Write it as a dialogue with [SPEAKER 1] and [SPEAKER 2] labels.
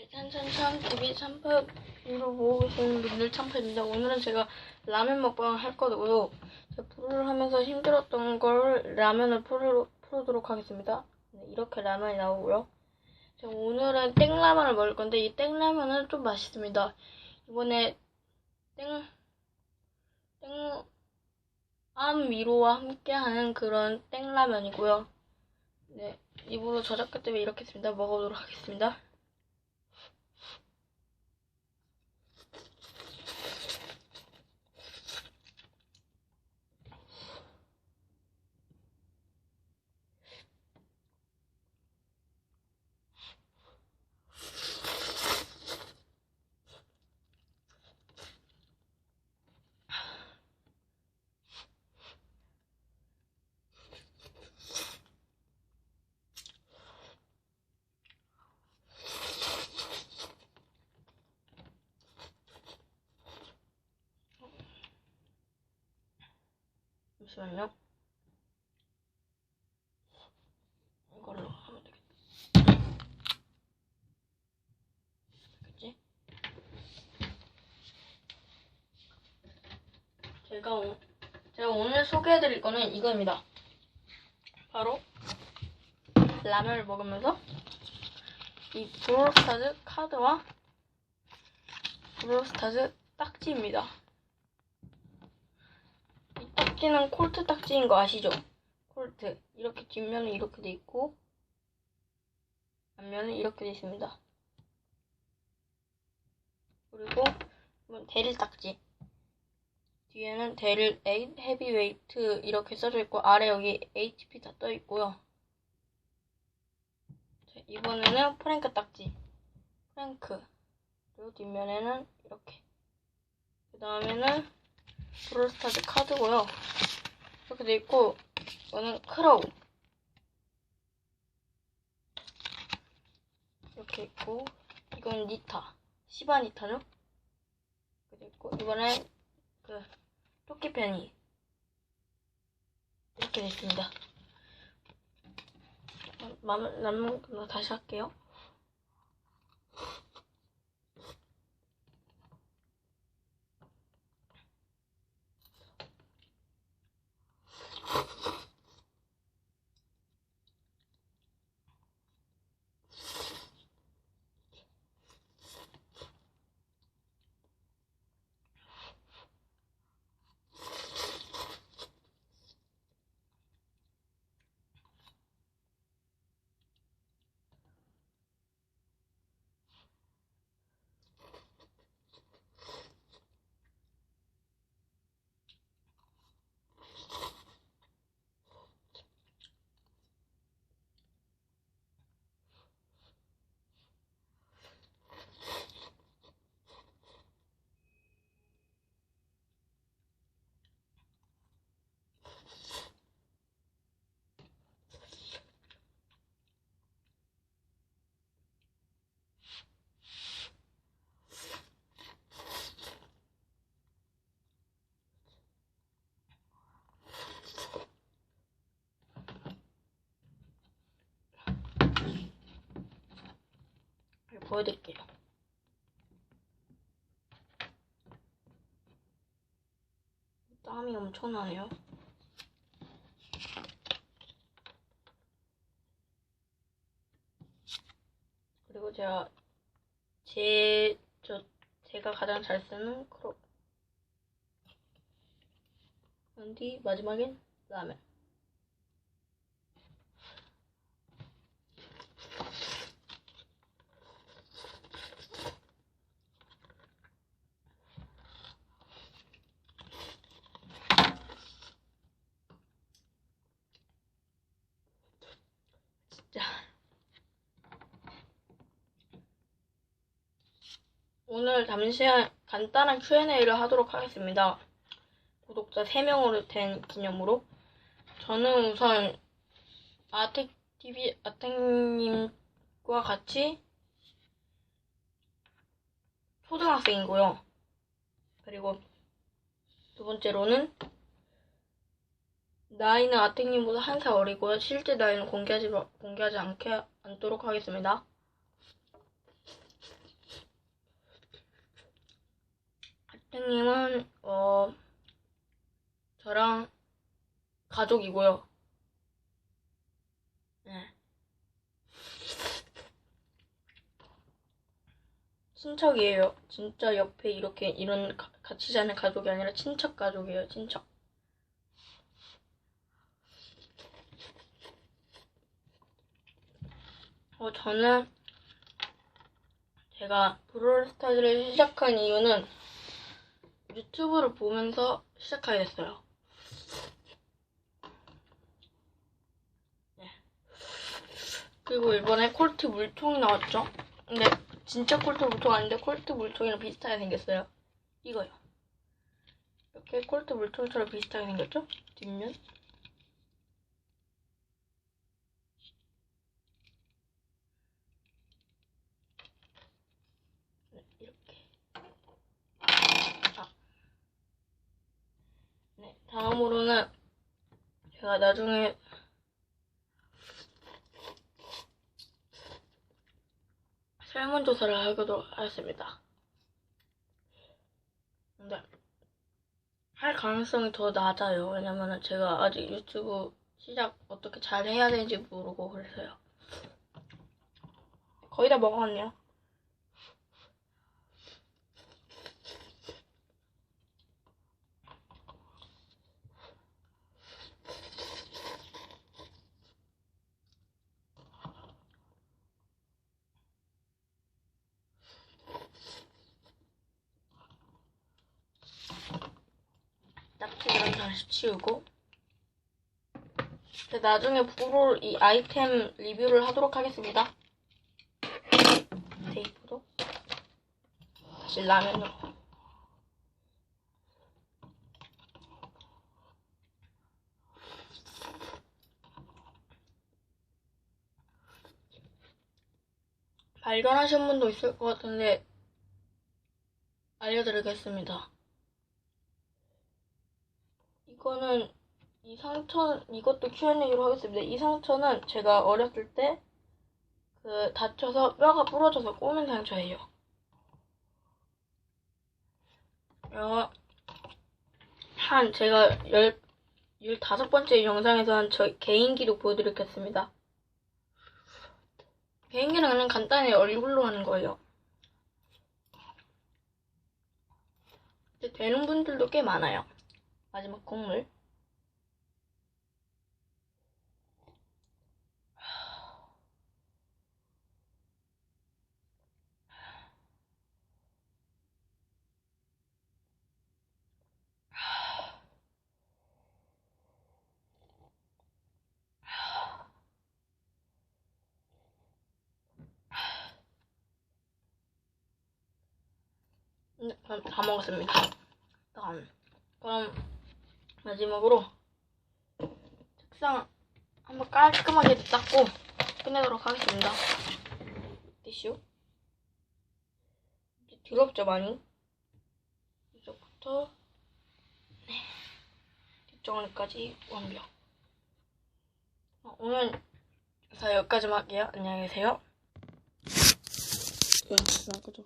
[SPEAKER 1] 네, 찬찬찬 TV 참패로 보고 계시는 분들 참패입니다. 오늘은 제가 라면 먹방을 할 거고요. 제가 프로를 하면서 힘들었던 걸 라면을 풀어, 풀어도록 하겠습니다. 네, 이렇게 라면이 나오고요. 제가 오늘은 땡라면을 먹을 건데 이 땡라면은 좀 맛있습니다. 이번에 땡, 땡, 암 위로와 함께하는 그런 땡라면이고요. 네, 입으로 저작기 때문에 이렇게 했습니다. 먹어보도록 하겠습니다. 잠시만요. 이걸로 하면 되겠다. 되겠지? 제가, 오, 제가 오늘 소개해드릴 거는 이거입니다. 바로 라면을 먹으면서 이 브롤스타즈 카드와 브롤스타즈 딱지입니다. 이 딱지는 콜트 딱지인 거 아시죠? 콜트. 이렇게 뒷면은 이렇게 돼 있고, 앞면은 이렇게 돼 있습니다. 그리고, 이건 데릴 딱지. 뒤에는 8 헤비웨이트 이렇게 써져 있고, 아래 여기 HP 다 떠 있고요. 자, 이번에는 프랭크 딱지. 프랭크. 그리고 뒷면에는 이렇게. 그 다음에는 브롤스타즈 카드고요. 이렇게 돼 있고 이거는 크로우 이렇게 있고 이건 니타 시바 니타죠? 이렇게 돼 있고 이번엔 그 토끼 펜이 이렇게 돼 있습니다. 남, 남은 거 다시 할게요. 보여드릴게요. 땀이 엄청나네요. 그리고 제가 제, 저, 제가 가장 잘 쓰는 크롭. 그런 뒤 마지막엔 라면. 진짜. 오늘 잠시 간단한 Q&A를 하도록 하겠습니다. 구독자 3명으로 된 기념으로. 저는 우선 아텍TV 아텍님과 같이 초등학생이고요. 그리고 두 번째로는 나이는 아텍님보다 한 살 어리고요. 실제 나이는 공개하지, 공개하지 않게, 않도록 하겠습니다. 선생님은 어 저랑 가족이고요. 네. 친척이에요. 진짜 옆에 이렇게 이런 가- 같이 자는 가족이 아니라 친척 가족이에요. 친척. 어, 저는 제가 브롤스타즈를 시작한 이유는 유튜브를 보면서 시작하게 됐어요. 네. 그리고 이번에 콜트 물통이 나왔죠? 근데 진짜 콜트 물통 아닌데 콜트 물통이랑 비슷하게 생겼어요. 이거요. 이렇게 콜트 물통처럼 비슷하게 생겼죠? 뒷면. 네, 이렇게. 아. 네, 다음으로는 제가 나중에 설문조사를 하도록 하겠습니다. 근데 할 가능성이 더 낮아요. 왜냐면은 제가 아직 유튜브 시작 어떻게 잘 해야 되는지 모르고 그래서요. 거의 다 먹었네요. 납치를 다시 치우고 나중에 브롤 이 아이템 리뷰를 하도록 하겠습니다. 테이프도 다시 라면으로 발견하신 분도 있을 것 같은데 알려드리겠습니다. 이거는 이 상처 이것도 Q&A로 하겠습니다. 이 상처는 제가 어렸을 때 그 다쳐서 뼈가 부러져서 꼬맨 상처예요. 어, 한 제가 열 열다섯 번째 영상에서 한 저 개인기도 보여드리겠습니다. 개인기는 그냥 간단히 얼굴로 하는 거예요. 되는 분들도 꽤 많아요. 마지막 곡물. 네, 그럼 다 먹었습니다. 다음. 그럼 마지막으로 책상 한번 깔끔하게 닦고 끝내도록 하겠습니다. 티슈. 더럽죠 많이? 이쪽부터 네 뒷정리까지 완벽. 어, 오늘 자 여기까지만 할게요. 안녕히 계세요. 왜? 나 끄죠.